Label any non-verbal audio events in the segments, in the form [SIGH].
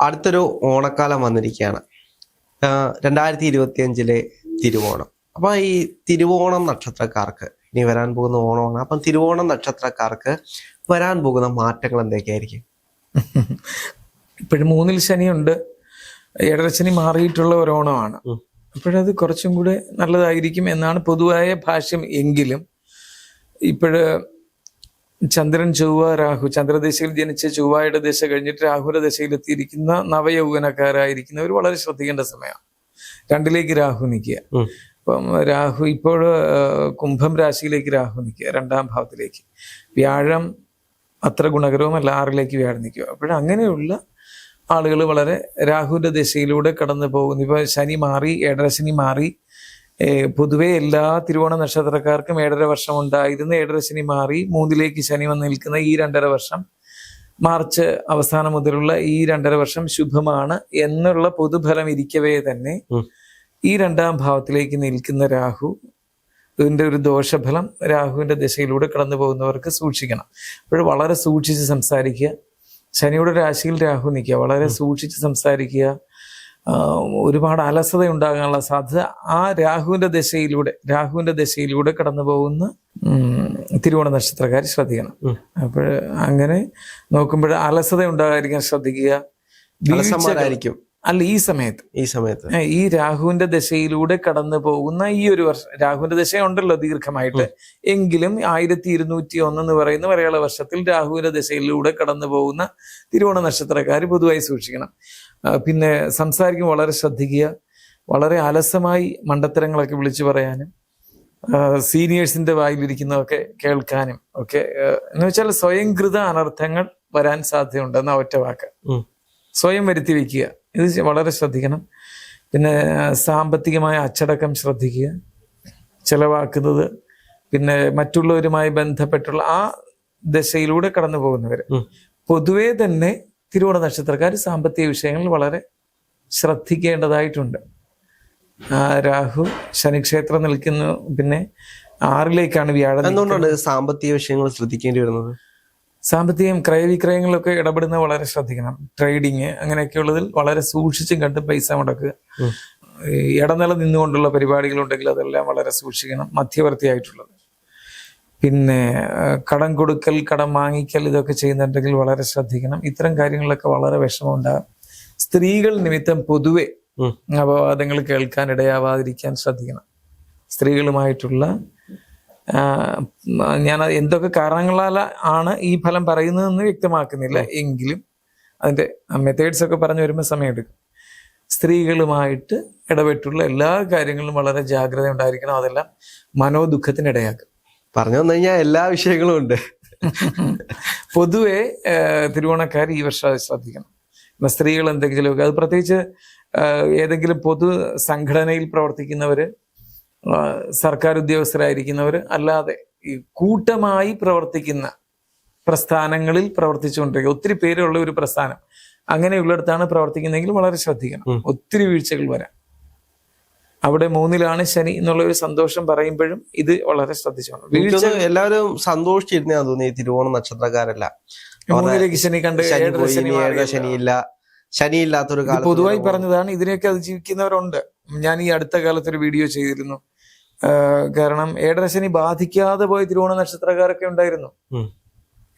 അടുത്തൊരു ഓണക്കാലം വന്നിരിക്കുകയാണ്. രണ്ടായിരത്തി ഇരുപത്തി അഞ്ചിലെ തിരുവോണം. അപ്പൊ ഈ തിരുവോണം നക്ഷത്രക്കാർക്ക് ഇനി വരാൻ പോകുന്ന ഓണമാണ്. അപ്പം തിരുവോണം നക്ഷത്രക്കാർക്ക് വരാൻ പോകുന്ന മാറ്റങ്ങൾ എന്തൊക്കെയായിരിക്കും? ഇപ്പോഴും മൂന്നിൽ ശനിയുണ്ട്. ഏഴരശനി മാറിയിട്ടുള്ള ഒരു ഓണമാണ്. അപ്പോഴത് കുറച്ചും കൂടെ നല്ലതായിരിക്കും എന്നാണ് പൊതുവായ ഭാഷ്യം എങ്കിലും. ഇപ്പോഴ് ചന്ദ്രൻ ചൊവ്വ രാഹു. ചന്ദ്രദിശയിൽ ജനിച്ച ചൊവ്വയുടെ ദിശ കഴിഞ്ഞിട്ട് രാഹുര ദിശയിൽ എത്തിയിരിക്കുന്ന നവയൗവനക്കാരായിരിക്കുന്നവർ വളരെ ശ്രദ്ധിക്കേണ്ട സമയമാണ് രണ്ടിലേക്ക് രാഹു നിൽക്കുക. അപ്പം രാഹു ഇപ്പോൾ കുംഭം രാശിയിലേക്ക് രാഹു നിൽക്കുക രണ്ടാം ഭാവത്തിലേക്ക്. വ്യാഴം അത്ര ഗുണകരവുമല്ല ആറിലേക്ക് വ്യാഴം നിൽക്കുക. അപ്പോൾ അങ്ങനെയുള്ള ആളുകൾ വളരെ രാഹുവിന്റെ ദിശയിലൂടെ കടന്നു പോകുന്നു ഇപ്പൊ ശനി മാറി ഏഴര ശനി മാറി പൊതുവെ എല്ലാ തിരുവോണ നക്ഷത്രക്കാർക്കും ഏഴര വർഷം ഉണ്ടായിരുന്ന. ഏഴര ശനി മാറി മൂന്നിലേക്ക് ശനി വന്ന് നിൽക്കുന്ന ഈ രണ്ടര വർഷം മാർച്ച് അവസാനം മുതലുള്ള ഈ രണ്ടര വർഷം ശുഭമാണ് എന്നുള്ള പൊതുഫലം ഇരിക്കവേ തന്നെ. ഈ രണ്ടാം ഭാവത്തിലേക്ക് നിൽക്കുന്ന രാഹു ഇതിന്റെ ഒരു ദോഷഫലം രാഹുവിന്റെ ദിശയിലൂടെ കടന്നു പോകുന്നവർക്ക് സൂക്ഷിക്കണം. അപ്പോൾ വളരെ സൂക്ഷിച്ച് സംസാരിക്കുക. ശനിയുടെ രാശിയിൽ രാഹു നിൽക്കുക. വളരെ സൂക്ഷിച്ച് സംസാരിക്കുക. ഒരുപാട് അലസത ഉണ്ടാകാനുള്ള സാധ്യത ആ രാഹുവിന്റെ ദശയിലൂടെ രാഹുവിന്റെ ദശയിലൂടെ കടന്നു പോകുന്ന തിരുവോണ നക്ഷത്രക്കാർ ശ്രദ്ധിക്കണം. അപ്പോൾ അങ്ങനെ നോക്കുമ്പോൾ അലസത ഉണ്ടാകാതിരിക്കാൻ ശ്രദ്ധിക്കുക വീഴ്ചകളായിരിക്കും അല്ല ഈ സമയത്ത്. ഈ സമയത്ത്. ഈ രാഹുവിന്റെ ദശയിലൂടെ കടന്നു പോകുന്ന ഈ ഒരു വർഷം രാഹുവിന്റെ ദശ ഉണ്ടല്ലോ ദീർഘമായിട്ട്. എങ്കിലും ആയിരത്തി ഇരുന്നൂറ്റി ഒന്ന് എന്ന് പറയുന്ന മലയാള വർഷത്തിൽ രാഹുവിന്റെ ദശയിലൂടെ കടന്നു പോകുന്ന തിരുവോണ നക്ഷത്രക്കാർ പൊതുവായി സൂക്ഷിക്കണം. പിന്നെ സംസാരിക്കുമ്പോൾ വളരെ ശ്രദ്ധിക്കുക വളരെ അലസമായി മണ്ടത്തരങ്ങളൊക്കെ വിളിച്ചു പറയാനും സീനിയേഴ്സിന്റെ വായിലിരിക്കുന്നതൊക്കെ കേൾക്കാനും ഒക്കെ എന്ന് വെച്ചാൽ സ്വയംകൃത അനർത്ഥങ്ങൾ വരാൻ സാധ്യതയുണ്ട് എന്നാ ഒറ്റ വാക്ക്. സ്വയം വരുത്തി വെക്കുക. ഇത് വളരെ ശ്രദ്ധിക്കണം. പിന്നെ സാമ്പത്തികമായ അച്ചടക്കം ശ്രദ്ധിക്കുക. ചെലവാക്കുന്നത് പിന്നെ മറ്റുള്ളവരുമായി ബന്ധപ്പെട്ടുള്ള ആ ദശയിലൂടെ കടന്നു പോകുന്നവർ. പൊതുവേ തന്നെ തിരുവോണ നക്ഷത്രക്കാർ സാമ്പത്തിക വിഷയങ്ങളിൽ വളരെ ശ്രദ്ധിക്കേണ്ടതായിട്ടുണ്ട്. രാഹു ശനിക്ഷേത്രം നിൽക്കുന്നു. പിന്നെ ആറിലേക്കാണ് വ്യാഴം. എന്തുകൊണ്ടാണ് സാമ്പത്തിക വിഷയങ്ങൾ ശ്രദ്ധിക്കേണ്ടി വരുന്നത്? സാമ്പത്തികം ക്രയവിക്രയങ്ങളിലൊക്കെ ഇടപെടുന്നത് വളരെ ശ്രദ്ധിക്കണം. ട്രേഡിങ് അങ്ങനെയൊക്കെയുള്ളതിൽ വളരെ സൂക്ഷിച്ചും കണ്ടും പൈസ മുടക്കുക. ഇടനില നിന്നുകൊണ്ടുള്ള പരിപാടികളുണ്ടെങ്കിൽ അതെല്ലാം വളരെ സൂക്ഷിക്കണം. മധ്യവർത്തിയായിട്ടുള്ളത്. പിന്നെ കടം കൊടുക്കൽ കടം വാങ്ങിക്കൽ ഇതൊക്കെ ചെയ്യുന്നുണ്ടെങ്കിൽ വളരെ ശ്രദ്ധിക്കണം. ഇത്തരം കാര്യങ്ങളിലൊക്കെ വളരെ വിഷമമുണ്ടാകും സ്ത്രീകൾ നിമിത്തം പൊതുവെ അപവാദങ്ങൾ കേൾക്കാൻ ഇടയാവാതിരിക്കാൻ ശ്രദ്ധിക്കണം. സ്ത്രീകളുമായിട്ടുള്ള ഞാൻ എന്തൊക്കെ കാരണങ്ങളാൽ ആണ് ഈ ഫലം പറയുന്നതെന്ന് വ്യക്തമാക്കുന്നില്ല. എങ്കിലും അതിന്റെ മെത്തേഡ്സ് ഒക്കെ പറഞ്ഞു വരുമ്പോൾ സമയമെടുക്കും. സ്ത്രീകളുമായിട്ട് ഇടപെട്ടുള്ള എല്ലാ കാര്യങ്ങളിലും വളരെ ജാഗ്രത ഉണ്ടായിരിക്കണം. അതെല്ലാം മനോദുഃഖത്തിന് ഇടയാക്കും പറഞ്ഞു വന്നു കഴിഞ്ഞാൽ എല്ലാ വിഷയങ്ങളും ഉണ്ട്. പൊതുവെ തിരുവോണക്കാർ ഈ വർഷം അത് ശ്രദ്ധിക്കണം. എന്നാൽ സ്ത്രീകൾ എന്തെങ്കിലുമൊക്കെ അത് പ്രത്യേകിച്ച് ഏതെങ്കിലും പൊതു സംഘടനയിൽ പ്രവർത്തിക്കുന്നവർ സർക്കാർ ഉദ്യോഗസ്ഥരായിരിക്കുന്നവർ അല്ലാതെ ഈ കൂട്ടമായി പ്രവർത്തിക്കുന്ന പ്രസ്ഥാനങ്ങളിൽ പ്രവർത്തിച്ചുകൊണ്ടിരിക്കുക. ഒത്തിരി പേരുള്ള ഒരു പ്രസ്ഥാനം. അങ്ങനെയുള്ളിടത്താണ് പ്രവർത്തിക്കുന്നതെങ്കിൽ വളരെ ശ്രദ്ധിക്കണം. ഒത്തിരി വീഴ്ചകൾ വരാം. അവിടെ മൂന്നിലാണ് ശനി എന്നുള്ള ഒരു സന്തോഷം പറയുമ്പോഴും ഇത് വളരെ ശ്രദ്ധിച്ചോണം. വീഴ്ച എല്ലാവരും സന്തോഷിച്ചിരുന്നേ തോന്നി തിരുവോണ നക്ഷത്രക്കാരല്ല. മൂന്നിലേക്ക് ശനി കണ്ട്. ശനിയില്ല. ശനിയില്ലാത്തൊരു കാലം പൊതുവായി. പറഞ്ഞതാണ് ഇതിനെയൊക്കെ അതിജീവിക്കുന്നവരുണ്ട് ഞാൻ ഈ അടുത്ത കാലത്ത് ഒരു വീഡിയോ ചെയ്തിരുന്നു. കാരണം ഏടരശനി ബാധിക്കാതെ പോയ തിരുവോണ നക്ഷത്രക്കാരൊക്കെ ഉണ്ടായിരുന്നു.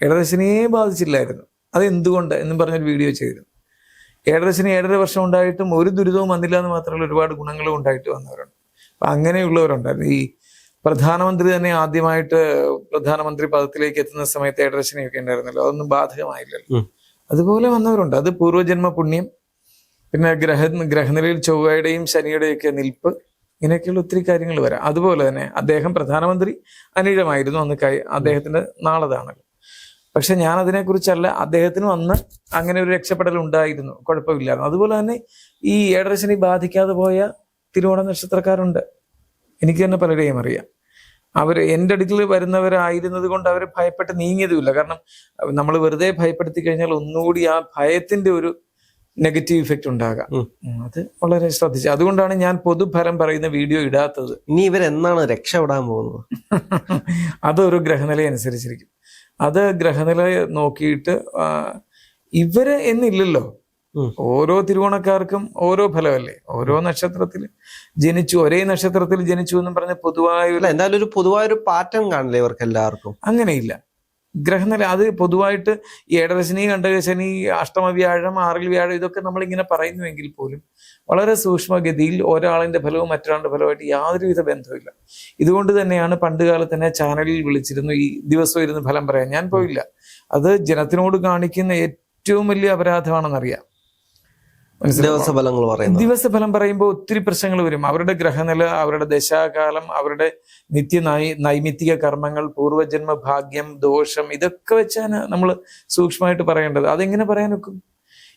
ഏടരശനിയെ ബാധിച്ചില്ലായിരുന്നു. അത് എന്തുകൊണ്ട് എന്നും പറഞ്ഞൊരു വീഡിയോ ചെയ്തിരുന്നു. ഏഴരശനി ഏഴര വർഷം ഉണ്ടായിട്ടും ഒരു ദുരിതവും വന്നില്ല എന്ന് മാത്രമല്ല ഒരുപാട് ഗുണങ്ങളും ഉണ്ടായിട്ട് വന്നവരുണ്ട്. അപ്പൊ അങ്ങനെയുള്ളവരുണ്ടായിരുന്നു. ഈ പ്രധാനമന്ത്രി തന്നെ ആദ്യമായിട്ട് പ്രധാനമന്ത്രി പദത്തിലേക്ക് എത്തുന്ന സമയത്ത് ഏഴരശനിയൊക്കെ ഉണ്ടായിരുന്നല്ലോ. അതൊന്നും ബാധകമായില്ലല്ലോ. അതുപോലെ വന്നവരുണ്ട്. അത് പൂർവജന്മ പുണ്യം പിന്നെ ഗ്രഹ ഗ്രഹനിലയിൽ ചൊവ്വയുടെയും ശനിയുടെയും ഒക്കെ നിൽപ്പ് ഇങ്ങനെയൊക്കെയുള്ള ഒത്തിരി കാര്യങ്ങൾ വരാം. അതുപോലെ തന്നെ അദ്ദേഹം പ്രധാനമന്ത്രി അനിഴമായിരുന്നു അന്ന് കൈ അദ്ദേഹത്തിന്റെ നാളതാണല്ലോ. പക്ഷെ ഞാൻ അതിനെക്കുറിച്ചല്ല അദ്ദേഹത്തിനും അന്ന് അങ്ങനെ ഒരു രക്ഷപ്പെടൽ ഉണ്ടായിരുന്നു കുഴപ്പമില്ലായിരുന്നു. അതുപോലെ തന്നെ ഈ ഏഴരശനി ബാധിക്കാതെ പോയ തിരുവോണ നക്ഷത്രക്കാരുണ്ട്. എനിക്ക് തന്നെ പലരെയും അറിയാം. അവർ എന്റെ അടുക്കൽ വരുന്നവരായിരുന്നത് കൊണ്ട് അവർ ഭയപ്പെട്ട് നീങ്ങിയതുമില്ല. കാരണം നമ്മൾ വെറുതെ ഭയപ്പെടുത്തി കഴിഞ്ഞാൽ ഒന്നുകൂടി ആ ഭയത്തിന്റെ ഒരു നെഗറ്റീവ് ഇഫക്റ്റ് ഉണ്ടാകാം. അത് വളരെ ശ്രദ്ധിച്ചു. അതുകൊണ്ടാണ് ഞാൻ പൊതുഫലം പറയുന്ന വീഡിയോ ഇടാത്തത്. ഇനി ഇവരെന്നാണ് രക്ഷപ്പെടാൻ പോകുന്നത്? [LAUGHS] അതൊരു ഗ്രഹനില അനുസരിച്ചിരിക്കും അത് ഗ്രഹനില നോക്കിയിട്ട് ഇവർ എന്നില്ലല്ലോ. ഓരോ തിരുവോണക്കാർക്കും ഓരോ ഫലമല്ലേ? ഓരോ നക്ഷത്രത്തിൽ ജനിച്ചു ഒരേ നക്ഷത്രത്തിൽ ജനിച്ചു എന്നും പറഞ്ഞ പൊതുവായ ഒരു പൊതുവായ ഒരു പൊതുവായൊരു പാറ്റേൺ കാണില്ലേ ഇവർക്ക് എല്ലാവർക്കും അങ്ങനെയില്ല. ഗ്രഹനില അത് പൊതുവായിട്ട് ഏഴരശനി കണ്ടകശനി അഷ്ടമ വ്യാഴം ആറിൽ വ്യാഴം ഇതൊക്കെ നമ്മളിങ്ങനെ പറയുന്നുവെങ്കിൽ പോലും വളരെ സൂക്ഷ്മഗതിയിൽ ഒരാളിന്റെ ഫലവും മറ്റൊരാളുടെ ഫലവുമായിട്ട് യാതൊരുവിധ ബന്ധവുമില്ല. ഇതുകൊണ്ട് തന്നെയാണ് പണ്ട് കാലത്ത് തന്നെ ചാനലിൽ വിളിച്ചിരുന്നു ഈ ദിവസം ഇരുന്ന് ഫലം പറയാൻ. ഞാൻ പോയില്ല. അത് ജനത്തിനോട് കാണിക്കുന്ന ഏറ്റവും വലിയ അപരാധമാണെന്നറിയാം? ദിവസഫലങ്ങൾ പറയുന്നത്. ദിവസഫലം പറയുമ്പോൾ ഒത്തിരി പ്രശ്നങ്ങൾ വരും. അവരുടെ ഗ്രഹനില അവരുടെ ദശാകാലം അവരുടെ നിത്യ നൈ നൈമിത്തിക കർമ്മങ്ങൾ പൂർവജന്മ ഭാഗ്യം ദോഷം ഇതൊക്കെ വെച്ചാണ് നമ്മൾ സൂക്ഷ്മമായിട്ട് പറയേണ്ടത്. അതെങ്ങനെ പറയാൻ ഒക്കും?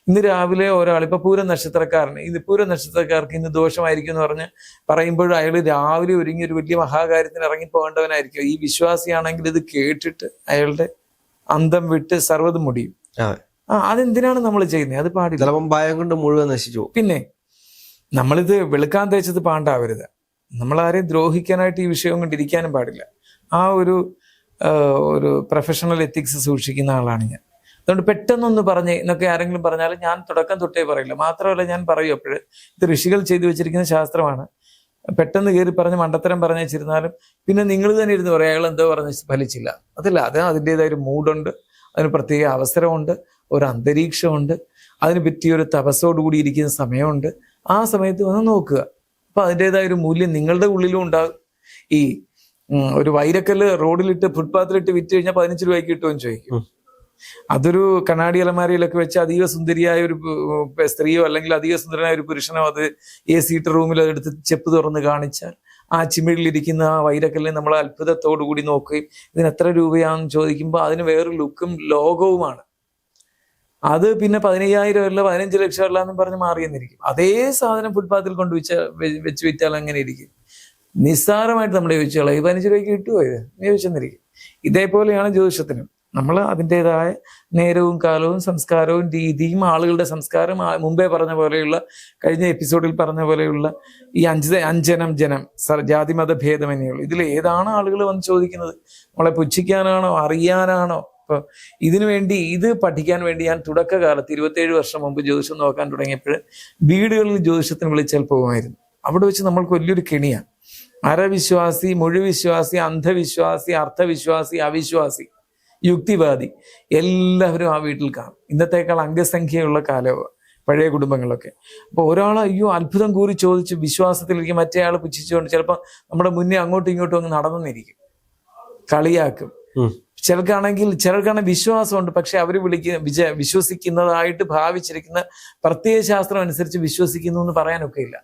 ഇന്ന് രാവിലെ ഒരാൾ ഇപ്പൊ പൂര നക്ഷത്രക്കാരന് ഇത് പൂര നക്ഷത്രക്കാർക്ക് ഇന്ന് ദോഷമായിരിക്കും എന്ന് പറഞ്ഞ് പറയുമ്പോൾ അയാൾ രാവിലെ ഒരുങ്ങി ഒരു വലിയ മഹാകാര്യത്തിന് ഇറങ്ങിപ്പോകേണ്ടവനായിരിക്കും. ഈ വിശ്വാസിയാണെങ്കിൽ ഇത് കേട്ടിട്ട് അയാളുടെ അന്തം വിട്ട് സർവതും മുടിയും. ആ. അതെന്തിനാണ് നമ്മൾ ചെയ്യുന്നത് അത് പാടില്ല. ചിലപ്പം ഭയം കൊണ്ട് മുഴുവൻ നശിച്ചു പിന്നെ നമ്മളിത് വെളുക്കാൻ തേച്ചത് പാണ്ടാവരുത്. നമ്മൾ ആരെയും ദ്രോഹിക്കാനായിട്ട് ഈ വിഷയം കൊണ്ട് ഇരിക്കാനും പാടില്ല. ആ ഒരു ഒരു പ്രൊഫഷണൽ എത്തിക്സ് സൂക്ഷിക്കുന്ന ആളാണ് ഞാൻ. അതുകൊണ്ട് പെട്ടെന്നൊന്ന് പറഞ്ഞ് എന്നൊക്കെ ആരെങ്കിലും പറഞ്ഞാൽ ഞാൻ തുടക്കം തൊട്ടേ പറയില്ല. മാത്രമല്ല ഞാൻ പറയും അപ്പോഴ് ഇത് ഋഷികൾ ചെയ്തു വെച്ചിരിക്കുന്ന ശാസ്ത്രമാണ്. പെട്ടെന്ന് കയറി പറഞ്ഞ് മണ്ടത്തരം പറഞ്ഞു വെച്ചിരുന്നാലും പിന്നെ നിങ്ങൾ തന്നെ ഇരുന്ന് പറയാം അയാൾ എന്തോ പറഞ്ഞ് ഫലിച്ചില്ല. അതല്ല അത് അതിന്റെതായ ഒരു മൂഡുണ്ട് അതിന് പ്രത്യേക അവസരമുണ്ട്. ഒരു അന്തരീക്ഷമുണ്ട്. അതിന് പറ്റിയ ഒരു തപസ്സോടുകൂടി ഇരിക്കുന്ന സമയമുണ്ട്. ആ സമയത്ത് വന്ന് നോക്കുക. അപ്പൊ അതിന്റെതായ ഒരു മൂല്യം നിങ്ങളുടെ ഉള്ളിലും ഉണ്ടാകും. ഈ ഒരു വൈരക്കല്ല് റോഡിലിട്ട് ഫുട്പാത്തിലിട്ട് വിറ്റ് കഴിഞ്ഞാൽ പതിനഞ്ച് രൂപയ്ക്ക് കിട്ടുമെന്ന് ചോദിക്കും. അതൊരു കണ്ണാടി അലമാരയിലൊക്കെ വെച്ച് അതീവ സുന്ദരിയായ ഒരു സ്ത്രീയോ അല്ലെങ്കിൽ അതീവ സുന്ദരനായ ഒരു പുരുഷനോ അത് എ സീറ്റ് റൂമിൽ അതെടുത്ത് ചെപ്പ് തുറന്ന് കാണിച്ചാൽ ആ ചിമിഴിലിരിക്കുന്ന ആ വൈരക്കല്ലിനെ നമ്മൾ അത്ഭുതത്തോടു കൂടി നോക്കുകയും ഇതിന് എത്ര രൂപയാണെന്ന് ചോദിക്കുമ്പോൾ അതിന് വേറൊരു ലുക്കും ലോകവുമാണ്. അത് പിന്നെ പതിനയ്യായിരം അല്ല പതിനഞ്ച് ലക്ഷം അല്ല എന്നും പറഞ്ഞ് മാറിയെന്നിരിക്കും അതേ സാധനം ഫുട്പാത്തിൽ കൊണ്ട് വെച്ച വെച്ച് വിറ്റാൽ അങ്ങനെ ഇരിക്കും. നിസ്സാരമായിട്ട് നമ്മൾ ചോദിച്ചോളാം ഈ പതിനഞ്ച് രൂപയ്ക്ക് കിട്ടുമോ ഇത്? ചോദിച്ചെന്നിരിക്കും. ഇതേപോലെയാണ് ജ്യോതിഷത്തിനും. നമ്മൾ അതിന്റെതായ നേരവും കാലവും സംസ്കാരവും രീതിയും ആളുകളുടെ സംസ്കാരം മുമ്പേ പറഞ്ഞ പോലെയുള്ള കഴിഞ്ഞ എപ്പിസോഡിൽ പറഞ്ഞ പോലെയുള്ള ഈ അഞ്ച് അഞ്ചനം ജനം ജാതിമത ഭേദമന്യുള്ളൂ ഇതിൽ ഏതാണ് ആളുകൾ വന്ന് ചോദിക്കുന്നത്? നമ്മളെ പുച്ഛിക്കാനാണോ? അറിയാനാണോ? ഇപ്പൊ ഇതിനു വേണ്ടി ഇത് പഠിക്കാൻ വേണ്ടി ഞാൻ തുടക്കകാലത്ത് ഇരുപത്തേഴ് വർഷം മുമ്പ് ജ്യോതിഷം നോക്കാൻ തുടങ്ങിയപ്പോൾ വീടുകളിൽ ജ്യോതിഷത്തിന് വിളിച്ചാൽ പോകുമായിരുന്നു. അവിടെ വെച്ച് നമ്മൾക്ക് വലിയൊരു കെണിയാണ്. അരവിശ്വാസി മുഴുവിശ്വാസി അന്ധവിശ്വാസി അർത്ഥവിശ്വാസി അവിശ്വാസി യുക്തിവാദി എല്ലാവരും ആ വീട്ടിൽ കാണും. ഇന്നത്തേക്കാൾ അംഗസംഖ്യയുള്ള കാലമാണ് പഴയ കുടുംബങ്ങളൊക്കെ. അപ്പോൾ ഒരാൾ അയ്യോ അത്ഭുതം കൂറി ചോദിച്ച് വിശ്വാസത്തിലിരിക്കും മറ്റേ ആൾ പുച്ഛിച്ചുകൊണ്ട് ചിലപ്പോൾ നമ്മുടെ മുന്നേ അങ്ങോട്ടും ഇങ്ങോട്ടും അങ്ങ് നടന്നെന്നിരിക്കും. കളിയാക്കും. ചിലർക്കാണെങ്കിൽ ചിലർക്കാണെങ്കിൽ വിശ്വാസമുണ്ട്. പക്ഷെ അവർ വിളിക്കുന്ന വിജ വിശ്വസിക്കുന്നതായിട്ട് ഭാവിച്ചിരിക്കുന്ന പ്രത്യയ ശാസ്ത്രം അനുസരിച്ച് വിശ്വസിക്കുന്നു എന്ന് പറയാനൊക്കെ ഇല്ല.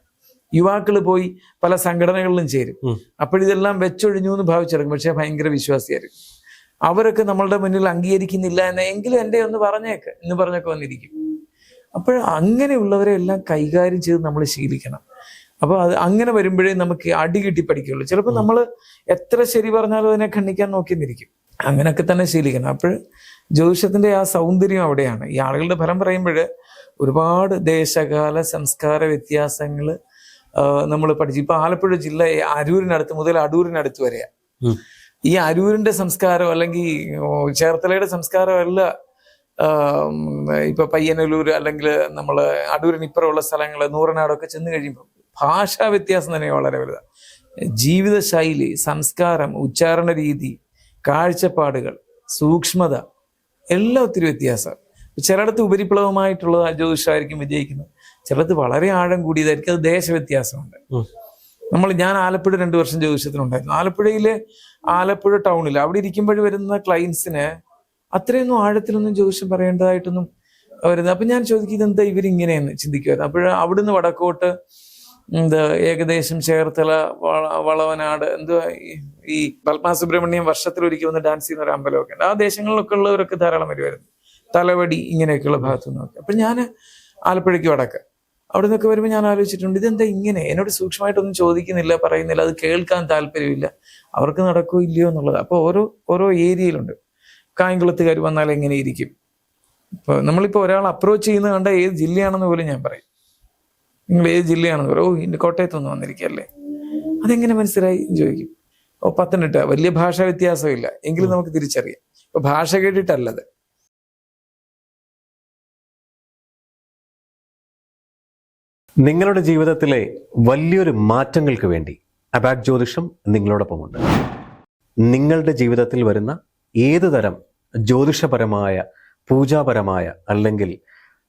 യുവാക്കൾ പോയി പല സംഘടനകളിലും ചേരും. അപ്പോഴിതെല്ലാം വെച്ചൊഴിഞ്ഞു എന്ന് ഭാവിച്ചിറങ്ങും. പക്ഷെ ഭയങ്കര വിശ്വാസിയായിരിക്കും അവരൊക്കെ നമ്മളുടെ മുന്നിൽ അംഗീകരിക്കുന്നില്ല എന്ന് എങ്കിലും എന്റെ ഒന്ന് പറഞ്ഞേക്ക്. എന്ന് പറഞ്ഞൊക്കെ വന്നിരിക്കും. അപ്പോൾ അങ്ങനെയുള്ളവരെ എല്ലാം കൈകാര്യം ചെയ്ത് നമ്മൾ ശീലിക്കണം. അപ്പോൾ അത് അങ്ങനെ വരുമ്പോഴേ നമുക്ക് അടി കിട്ടി പഠിക്കുള്ളൂ ചിലപ്പോൾ നമ്മൾ എത്ര ശരി പറഞ്ഞാലും അതിനെ ഖണ്ഡിക്കാൻ നോക്കി നിന്നിരിക്കും അങ്ങനെയൊക്കെ തന്നെ ശീലിക്കണം അപ്പോൾ ജ്യോതിഷത്തിന്റെ ആ സൗന്ദര്യം അവിടെയാണ്. ഈ ആളുകളുടെ ഫലം പറയുമ്പോൾ ഒരുപാട് ദേശകാല സംസ്കാര വ്യത്യാസങ്ങൾ നമ്മൾ പഠിച്ചു. ഇപ്പൊ ആലപ്പുഴ ജില്ല അരൂരിനടുത്ത് മുതൽ അടൂരിനടുത്ത് വരെയാ. ഈ അരൂരിന്റെ സംസ്കാരം അല്ലെങ്കിൽ ചേർത്തലയുടെ സംസ്കാരം അല്ല ആം, ഇപ്പൊ പയ്യനല്ലൂർ അല്ലെങ്കിൽ നമ്മൾ അടൂരിന് ഇപ്പുറമുള്ള സ്ഥലങ്ങൾ നൂറനാടൊക്കെ ചെന്ന് കഴിയുമ്പോൾ ഭാഷാ വ്യത്യാസം തന്നെ വളരെ വലുതാണ് ജീവിതശൈലി സംസ്കാരം ഉച്ചാരണ രീതി കാഴ്ചപ്പാടുകൾ സൂക്ഷ്മത എല്ലാം ഒത്തിരി വ്യത്യാസം ചിലയിടത്ത് ഉപരിപ്ലവമായിട്ടുള്ള ജ്യോതിഷമായിരിക്കും വിജയിക്കുന്നത്. ചിലടത്ത് വളരെ ആഴം കൂടിയതായിരിക്കും. അത് ദേശവ്യത്യാസമുണ്ട്. നമ്മൾ ഞാൻ ആലപ്പുഴ രണ്ടു വർഷം ജ്യോതിഷത്തിനുണ്ടായിരുന്നു ആലപ്പുഴയിലെ ആലപ്പുഴ ടൗണിൽ അവിടെ ഇരിക്കുമ്പോൾ വരുന്ന ക്ലയൻസിന് അത്രയൊന്നും ആഴത്തിലൊന്നും ജ്യോതിഷം പറയേണ്ടതായിട്ടൊന്നും വരുന്നത് അപ്പൊ ഞാൻ ചോദിക്കും ഇതെന്താ ഇവരിങ്ങനെയെന്ന്? ചിന്തിക്കുമായിരുന്നു അപ്പോൾ അവിടുന്ന് വടക്കോട്ട് എന്താ ഏകദേശം ചേർത്തല വള- വളവനാട് എന്തോ ഈ- പത്മാസുബ്രഹ്മണ്യം പത്മാ സുബ്രഹ്മണ്യം വർഷത്തിലൊരിക്കൽ വന്ന് ഡാൻസ് ചെയ്യുന്ന ഒരു അമ്പലമൊക്കെ ഉണ്ട്. ആ ദേശങ്ങളിലൊക്കെ ഉള്ളവരൊക്കെ ധാരാളം വരുമായിരുന്നു തലവടി ഇങ്ങനെയൊക്കെയുള്ള ഭാഗത്തു നിന്നൊക്കെ അപ്പൊ ഞാൻ ആലപ്പുഴയ്ക്ക് വടക്ക്. അവിടെ നിന്നൊക്കെ വരുമ്പോൾ ഞാൻ ആലോചിച്ചിട്ടുണ്ട് ഇതെന്താ ഇങ്ങനെ? എന്നോട് സൂക്ഷ്മമായിട്ടൊന്നും ചോദിക്കുന്നില്ല പറയുന്നില്ല അത് കേൾക്കാൻ താല്പര്യമില്ല. അവർക്ക് നടക്കോ ഇല്ലയോ എന്നുള്ളത്. അപ്പോൾ ഓരോ ഓരോ ഏരിയയിലുണ്ട്. കായംകുളത്തുകാർ വന്നാൽ എങ്ങനെ ഇരിക്കും? ഇപ്പൊ നമ്മളിപ്പോ ഒരാൾ അപ്രോച്ച് ചെയ്യുന്നത് കണ്ട ഏത് ജില്ലയാണെന്ന് പോലും ഞാൻ പറയും. നിങ്ങൾ ഏത് ജില്ലയാണെന്ന് പറയും ഓ ഇന്ന് കോട്ടയത്തുനിന്ന് വന്നിരിക്കല്ലേ അതെങ്ങനെ മനസ്സിലായി? ചോദിക്കും. ഓ പത്തനംതിട്ട. വലിയ ഭാഷാ വ്യത്യാസമില്ല. എങ്കിലും നമുക്ക് തിരിച്ചറിയാം. ഇപ്പൊ ഭാഷ കേട്ടിട്ടല്ലത്. നിങ്ങളുടെ ജീവിതത്തിലെ വലിയൊരു മാറ്റങ്ങൾക്ക് വേണ്ടി അബാക് ജ്യോതിഷം നിങ്ങളോടൊപ്പമുണ്ട്. നിങ്ങളുടെ ജീവിതത്തിൽ വരുന്ന ഏത് തരം ജ്യോതിഷപരമായ പൂജാപരമായ അല്ലെങ്കിൽ